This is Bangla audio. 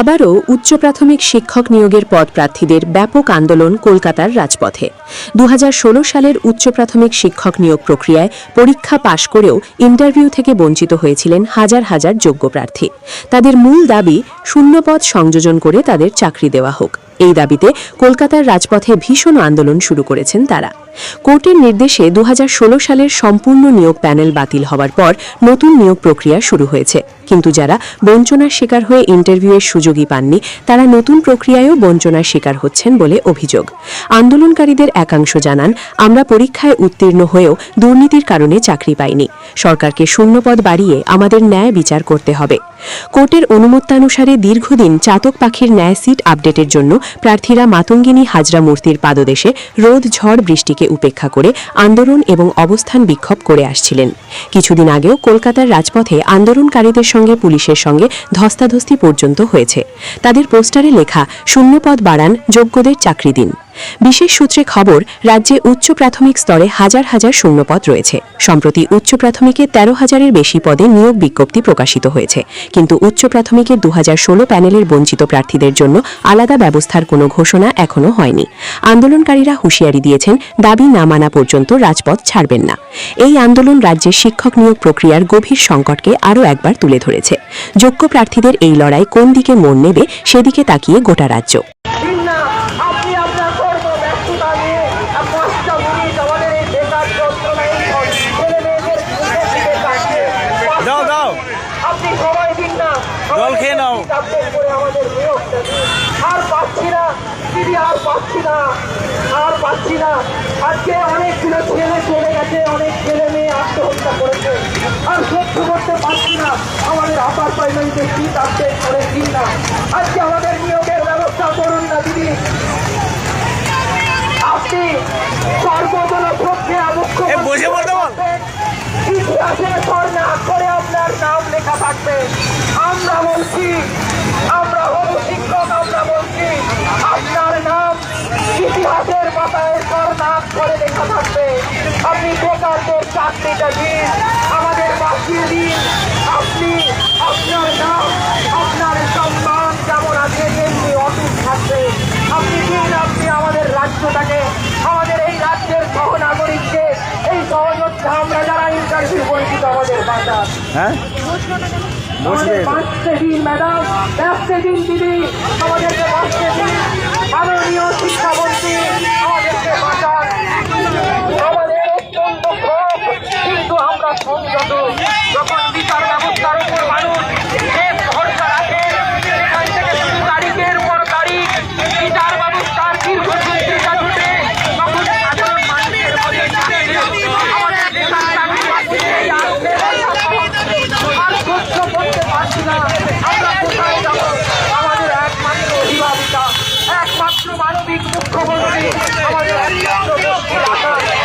আবারও উচ্চ প্রাথমিক শিক্ষক নিয়োগের পদ প্রার্থীদের ব্যাপক আন্দোলন কলকাতার রাজপথে। দু হাজার ষোলো সালের উচ্চ প্রাথমিক শিক্ষক নিয়োগ প্রক্রিয়ায় পরীক্ষা পাশ করেও ইন্টারভিউ থেকে বঞ্চিত হয়েছিলেন হাজার হাজার যোগ্য প্রার্থী। তাদের মূল দাবি, শূন্যপদ সংযোজন করে তাদের চাকরি দেওয়া হোক। এই দাবিতে কলকাতার রাজপথে ভীষণ আন্দোলন শুরু করেছেন তারা। কোর্টের নির্দেশে দু হাজার ষোলো সালের সম্পূর্ণ নিয়োগ প্যানেল বাতিল হওয়ার পর নতুন নিয়োগ প্রক্রিয়া শুরু হয়েছে। কিন্তু যারা বঞ্চনার শিকার হয়ে ইন্টারভিউয়ের সুযোগই পাননি, তারা নতুন প্রক্রিয়ায়ও বঞ্চনার শিকার হচ্ছেন বলে অভিযোগ। আন্দোলনকারীদের একাংশ জানান, আমরা পরীক্ষায় উত্তীর্ণ হয়েও দুর্নীতির কারণে চাকরি পাইনি। সরকারকে শূন্যপদ বাড়িয়ে আমাদের ন্যায় বিচার করতে হবে। কোর্টের অনুমত্যানুসারে দীর্ঘদিন চাতক পাখির ন্যায় সিট আপডেটের জন্য প্রার্থীরা মাতঙ্গিনী হাজরা মূর্তির পাদদেশে রোদ ঝড় বৃষ্টিকে উপেক্ষা করে আন্দোলন এবং অবস্থান বিক্ষোভ করে আসছিলেন। কিছুদিন আগেও কলকাতার রাজপথে আন্দোলনকারীদের সঙ্গে পুলিশের সঙ্গে ধস্তাধস্তি পর্যন্ত হয়েছে। তাদের পোস্টারে লেখা, শূন্যপদ বাড়ান যোগ্যদের চাকরি দিন। বিশেষ সূত্রে খবর, রাজ্যে উচ্চ প্রাথমিক স্তরে হাজার হাজার শূন্যপদ রয়েছে। সম্প্রতি উচ্চ প্রাথমিকে তেরো হাজারের বেশি পদে নিয়োগ বিজ্ঞপ্তি প্রকাশিত হয়েছে। কিন্তু উচ্চ প্রাথমিকের দু প্যানেলের বঞ্চিত প্রার্থীদের জন্য আলাদা ব্যবস্থার কোনো ঘোষণা এখনও হয়নি। আন্দোলনকারীরা হুঁশিয়ারি দিয়েছেন, দাবি না মানা পর্যন্ত রাজপথ ছাড়বেন না। এই আন্দোলন রাজ্যের শিক্ষক নিয়োগ প্রক্রিয়ার গভীর সংকটকে আরও একবার তুলে ধরেছে। যোগ্য প্রার্থীদের এই লড়াই কোন দিকে মন নেবে, সেদিকে তাকিয়ে গোটা রাজ্য দিন না আপনি আপনার কর্ম ব্যস্ততা নিয়ে পাঁচটা মিনিট আমাদের এই বেকার যন্ত্রণায় ছেলে মেয়েদের মুখের দিকে তাকিয়ে দাও, দাও। আপনি সময় দিন না জল খেয়ে নাও। আপডেট করে আমাদের নিয়োগটা দিন আর পাচ্ছি না, দিদি আর পাচ্ছি না, আর পাচ্ছি না। আজকে অনেকগুলো ছেলে চলে গেছে, অনেক ছেলে মেয়ে আত্মহত্যা করেছে। আর সহ্য করতে পারছি না। আমাদের আপার প্রাইমারিতে সিট আপডেট করে দিন না। আজকে আমাদের নিয়োগের ব্যবস্থা করুন না, দিদি। আপনি সর্বজন চাকরিটা দিন আমাদের বাঁচিয়ে দিন। আপনি আপনার নাম আপনার সম্মান যেমন আছে এমনি অটুট থাকবে। আপনি দিন আপনি আমাদের রাজ্যটাকে আমাদের এই রাজ্যের সহনাগরিককে এই সহযোদ্ধা আমরা যারা ইন্টারভিউ পরিচিত আমাদের বাঁচা হ্যাঁ? আমাদের বাঁচতে দিন ম্যাডাম। বাঁচতে দিন দিদি। আমাদেরকে বাঁচতে দিন। মাননীয় শিক্ষামন্ত্রী আমাদের